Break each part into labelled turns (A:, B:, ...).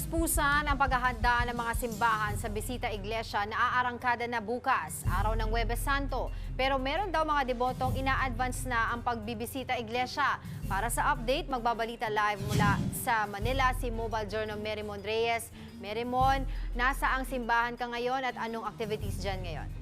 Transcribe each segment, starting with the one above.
A: Puspusan ang paghahanda ng mga simbahan sa bisita iglesia na aarangkada na bukas, araw ng Huwebes Santo. Pero meron daw mga debotong ina-advance na ang pagbibisita iglesia. Para sa update, magbabalita live mula sa Manila si Mobile Journal Merimon Reyes. Merimon, nasa ang simbahan ka ngayon at anong activities dyan ngayon?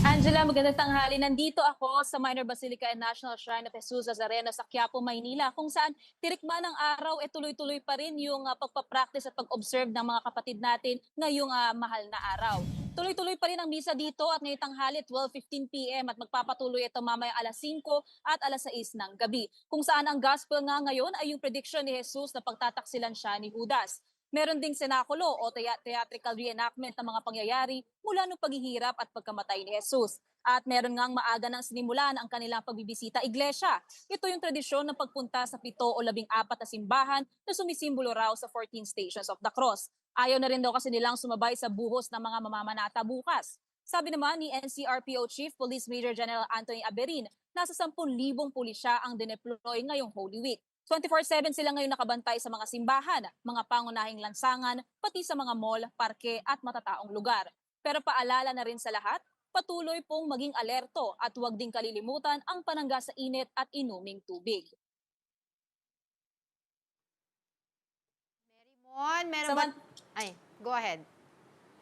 B: Angela, magandang tanghali. Nandito ako sa Minor Basilica and National Shrine of Jesus Nazareno sa Quiapo, Maynila, kung saan tirikma ng araw, eh, tuloy-tuloy pa rin yung uh, pagpapractice at pag-observe ng mga kapatid natin ngayong uh, mahal na araw. Tuloy-tuloy pa rin ang misa dito at ngayong tanghali 12.15 p.m. at magpapatuloy ito mamaya alas 5 at alas 6 ng gabi. Kung saan ang gospel nga ngayon ay yung prediction ni Jesus na pagtataksilan siya ni Judas. Meron ding senakulo o thea- theatrical reenactment ng mga pangyayari mula noong paghihirap at pagkamatay ni Jesus. At meron ngang maaga nang sinimulan ang kanilang pagbibisita iglesia. Ito yung tradisyon ng pagpunta sa pito o labing apat na simbahan na sumisimbolo raw sa 14 Stations of the Cross. Ayaw na rin daw kasi nilang sumabay sa buhos ng mga mamamanata bukas. Sabi naman ni NCRPO Chief Police Major General Anthony Aberin, nasa 10,000 pulisya ang dineploy ngayong Holy Week. 24-7 sila ngayon nakabantay sa mga simbahan, mga pangunahing lansangan, pati sa mga mall, parke at matataong lugar. Pero paalala na rin sa lahat, patuloy pong maging alerto at huwag ding kalilimutan ang panangga sa init at inuming tubig.
A: Merimon, meron ba...
B: Saman-
A: Ay, go ahead.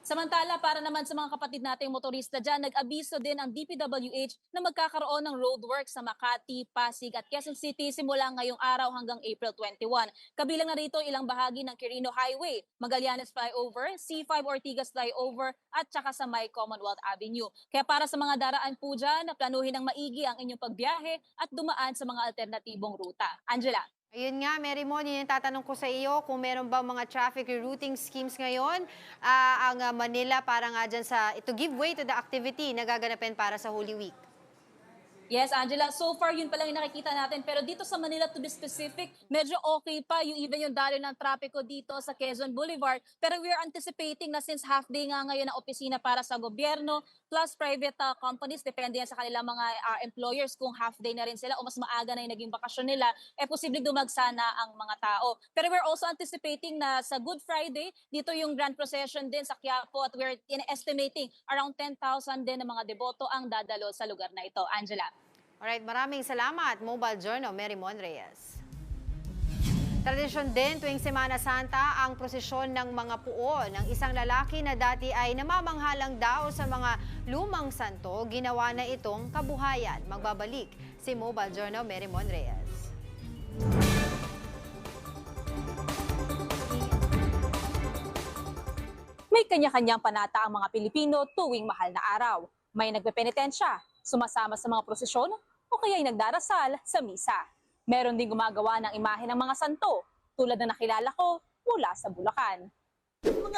B: Samantala, para naman sa mga kapatid nating motorista dyan, nag-abiso din ang DPWH na magkakaroon ng roadwork sa Makati, Pasig at Quezon City simula ngayong araw hanggang April 21. Kabilang na rito ilang bahagi ng Quirino Highway, Magallanes Flyover, C5 Ortigas Flyover at saka sa May Commonwealth Avenue. Kaya para sa mga daraan po dyan, planuhin ng maigi ang inyong pagbiyahe at dumaan sa mga alternatibong ruta. Angela.
A: Ayun nga, Merimon, yun yung tatanong ko sa iyo kung meron ba mga traffic rerouting schemes ngayon ah, ang ah, Manila para nga dyan sa, to give way to the activity na gaganapin para sa Holy Week.
B: Yes, Angela. So far, yun pa lang yung nakikita natin. Pero dito sa Manila, to be specific, medyo okay pa yung even yung daloy ng trapiko dito sa Quezon Boulevard. Pero we are anticipating na since half day nga ngayon ang opisina para sa gobyerno plus private uh, companies, depende sa kanilang mga uh, employers kung half day na rin sila o mas maaga na yung naging bakasyon nila, eh posibleng dumagsa na ang mga tao. Pero we're also anticipating na sa Good Friday, dito yung grand procession din sa Quiapo at we're estimating around 10,000 din ng mga deboto ang dadalo sa lugar na ito. Angela.
A: Alright, maraming salamat, Mobile Journal, Merimon Reyes. Tradisyon din tuwing Semana Santa ang prosesyon ng mga puo ng isang lalaki na dati ay namamanghalang daw sa mga lumang santo, ginawa na itong kabuhayan. Magbabalik si Mobile Journal Merimon Reyes.
B: May kanya-kanyang panata ang mga Pilipino tuwing mahal na araw. May nagpepenitensya, sumasama sa mga prosesyon, o kaya'y nagdarasal sa misa. Meron din gumagawa ng imahe ng mga santo, tulad na nakilala ko mula sa Bulacan.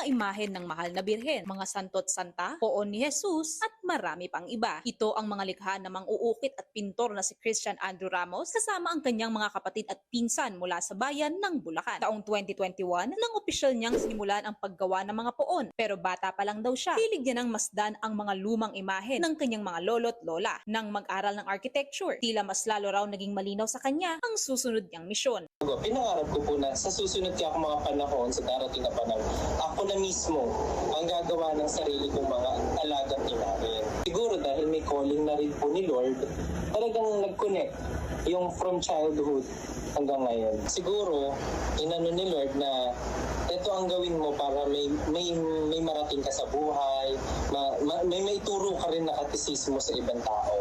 C: Mga imahen ng mahal na birhen, mga santo't santa, poon ni Jesus, at marami pang iba. Ito ang mga likha ng mga uukit at pintor na si Christian Andrew Ramos kasama ang kanyang mga kapatid at pinsan mula sa bayan ng Bulacan. Taong 2021, nang opisyal niyang sinimulan ang paggawa ng mga poon. Pero bata pa lang daw siya. Hilig niya ng masdan ang mga lumang imahen ng kanyang mga lolo't lola. Nang mag-aral ng architecture, tila mas lalo raw naging malinaw sa kanya ang susunod niyang misyon.
D: Pinangarap ko po na sa susunod kaya mga panahon, sa darating na panahon, ako na mismo ang gagawa ng sarili kong mga alagang inahin. Siguro dahil may calling na rin po ni Lord, talagang nag-connect yung from childhood hanggang ngayon. Siguro, inano ni Lord na ito ang gawin mo para may may may marating ka sa buhay, ma, ma- may may turo ka rin na katisismo sa ibang tao.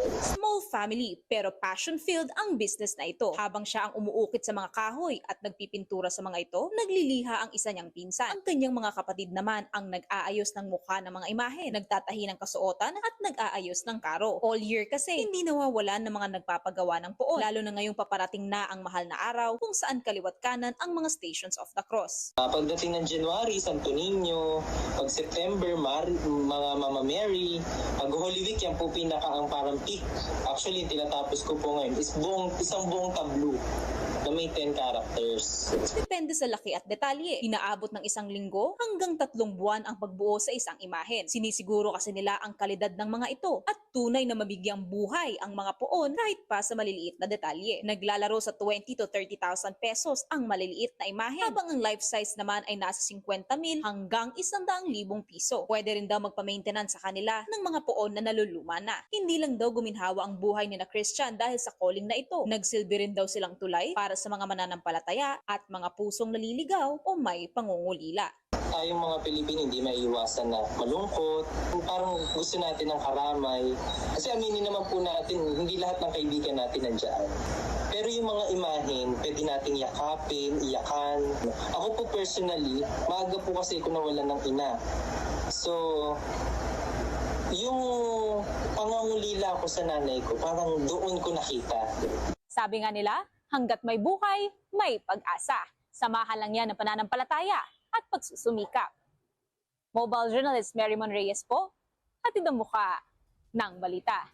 C: Small family pero passion-filled ang business na ito. Habang siya ang umuukit sa mga kahoy at nagpipintura sa mga ito, nagliliha ang isa niyang pinsan. Ang kanyang mga kapatid naman ang nag-aayos ng mukha ng mga imahe, nagtatahi ng kasuotan at nag-aayos ng karo. All year kasi, hindi nawawalan ng mga nagpapagawa ng poon. Lalo na ngayong paparating na ang mahal na araw kung saan kaliwat kanan ang mga stations of the cross.
D: Uh, pagdating ng January, Santo Niño, pag September, Mar- mga Mama Mary, pag Holy Week, yan po pinaka ang parang peak Actually, tinatapos ko po ngayon is buong, isang buong tableau na may 10 characters.
C: Depende sa laki at detalye. Inaabot ng isang linggo hanggang tatlong buwan ang pagbuo sa isang imahen. Sinisiguro kasi nila ang kalidad ng mga ito at tunay na mabigyang buhay ang mga poon kahit pa sa maliliit na detalye. Naglalaro sa 20 to 30,000 pesos ang maliliit na imahen habang ang life size naman ay nasa 50 mil hanggang 100,000 piso. Pwede rin daw magpa-maintenance sa kanila ng mga poon na naluluma na. Hindi lang daw guminhawa ang buhay ni na Christian dahil sa calling na ito. Nagsilbi rin daw silang tulay para sa mga mananampalataya at mga pusong naliligaw o may pangungulila.
D: Tayong mga Pilipino hindi maiiwasan na malungkot. Parang gusto natin ng karamay. Kasi aminin naman po natin, hindi lahat ng kaibigan natin nandiyan. Pero yung mga imahin, pwede nating yakapin, iyakan. Ako po personally, maaga po kasi ako nawalan ng ina. So, yung pangangulila ko sa nanay ko, parang doon ko nakita.
B: Sabi nga nila, hanggat may buhay, may pag-asa. Samahan lang yan ng pananampalataya at pagsusumikap. Mobile journalist Mary Mon Reyes po, hatid ang muka ng balita.